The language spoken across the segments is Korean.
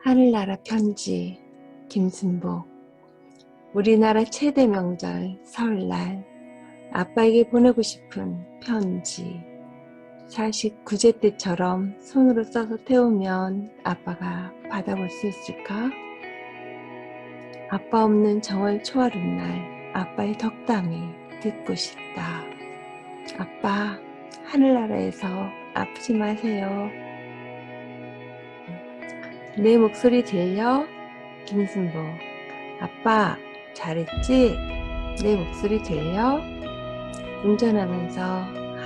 하늘나라 편지 김순복 우리나라 최대 명절 설날 아빠에게 보내고 싶은 편지 49제 때처럼 손으로 써서 태우면 아빠가 받아볼 수 있을까? 아빠 없는 정월 초하룻날 아빠의 덕담이 듣고 싶다. 아빠 하늘나라에서 아프지 마세요. 내 목소리 들려? 김순보. 아빠, 잘했지? 내 목소리 들려? 운전하면서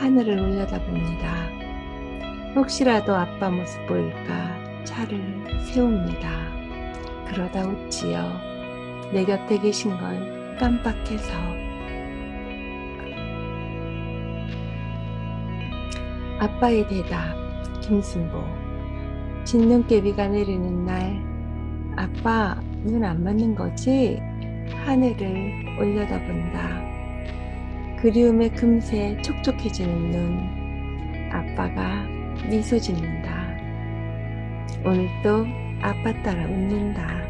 하늘을 올려다봅니다. 혹시라도 아빠 모습 보일까 차를 세웁니다. 그러다 웃지요. 내 곁에 계신 걸 깜빡해서. 아빠의 대답, 김순보. 진눈깨 비가 내리는 날, 아빠 눈 안 맞는 거지? 하늘을 올려다본다. 그리움에 금세 촉촉해지는 눈, 아빠가 미소 짓는다. 오늘도 아빠 따라 웃는다.